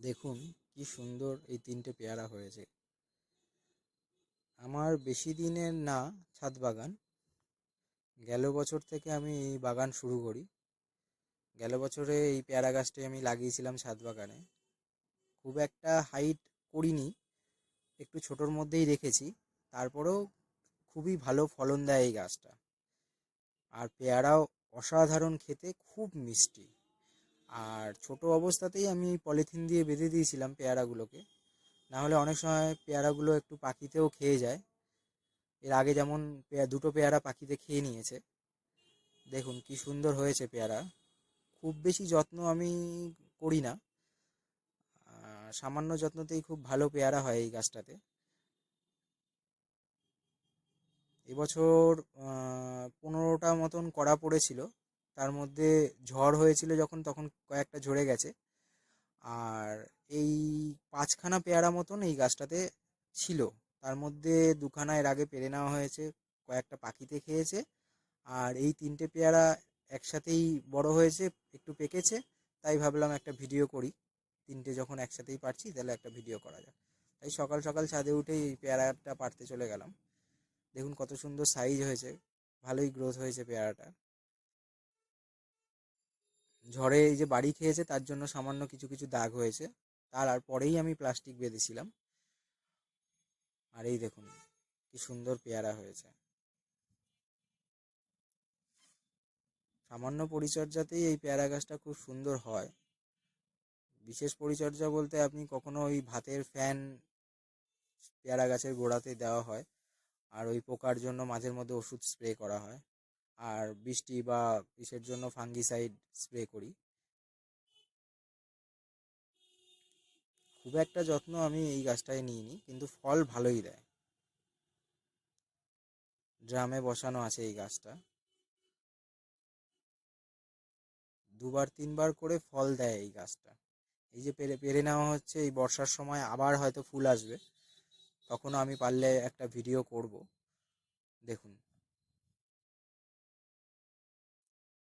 দেখুন কি সুন্দর এই তিনটে পেয়ারা হয়েছে। আমার বেশি দিনের না ছাদ বাগান। গেল বছর থেকে আমি এই বাগান শুরু করি। গেল বছরে এই পেয়ারা গাছটি আমি লাগিয়েছিলাম ছাদ বাগানে। খুব একটা হাইট করিনি, একটু ছোটোর মধ্যেই রেখেছি। তারপরেও খুবই ভালো ফলন দেয় এই গাছটা। আর পেয়ারাও অসাধারণ খেতে, খুব মিষ্টি। আর ছোট অবস্থাতেই আমি পলিথিন দিয়ে বেঁধে দিয়েছিলাম পেয়ারাগুলোকে। না হলে অনেক সময় পেয়ারাগুলো একটু পাখিতেও খেয়ে যায়। এর আগে যেমন পেয়া, দুটো পেয়ারা পাখিতে খেয়ে নিয়েছে। দেখুন কি সুন্দর হয়েছে পেয়ারা। খুব বেশি যত্ন আমি করি না। সামান্য যত্নতেই খুব ভালো পেয়ারা হয় এই গাছটাতে। এবছর পনেরোটা মতন করা পড়েছিল। তার মধ্যে ঝড় হয়েছিল যখন, তখন কয়েকটা ঝরে গেছে। আর এই পাঁচখানা পেয়ারা মতন এই গাছটাতে ছিল। তার মধ্যে দুখানা এর আগে পেরে নেওয়া হয়েছে, কয়েকটা পাখিতে খেয়েছে। আর এই তিনটে পেয়ারা একসাথেই বড় হয়েছে, একটু পেকেছে। তাই ভাবলাম একটা ভিডিও করি। তিনটে যখন একসাথেই পারছি, তাহলে একটা ভিডিও করা যাক। তাই সকাল সকাল ছাদে উঠেই এই পেয়ারাটা পারতে চলে গেলাম। দেখুন কত সুন্দর সাইজ হয়েছে। ভালোই গ্রোথ হয়েছে পেয়ারাটা ঝড়ে এই যে বাড়ি খেয়েছে, তার জন্য সামান্য কিছু কিছু দাগ হয়েছে। তার আর পরেই আমি প্লাস্টিক বেঁধেছিলাম। আর এই দেখুন, কি সুন্দর পেয়ারা হয়েছে। সামান্য পরিচর্যাতেই এই পেয়ারা গাছটা খুব সুন্দর হয়। বিশেষ পরিচর্যা বলতে আপনি কখনো ওই ভাতের ফ্যান পেয়ারা গাছের গোড়াতে দেওয়া হয়। আর ওই পোকার জন্য মাঝের মধ্যে ওষুধ স্প্রে করা হয়। বৃষ্টি বা ইসের জন্য ফাঙ্গিসাইড স্প্রে করি। খুব একটা যত্ন আমি এই গাছটায় নিইনি, কিন্তু ফল ভালোই দেয়। ড্রামে বসানো আছে এই গাছটা। দুবার, তিনবার করে ফল দেয় এই গাছটা। এই যে পেরে পেরে নেওয়া হচ্ছে, এই বর্ষার সময় আবার হয়তো ফুল আসবে। তখনও আমি পারলে একটা ভিডিও করব। দেখুন।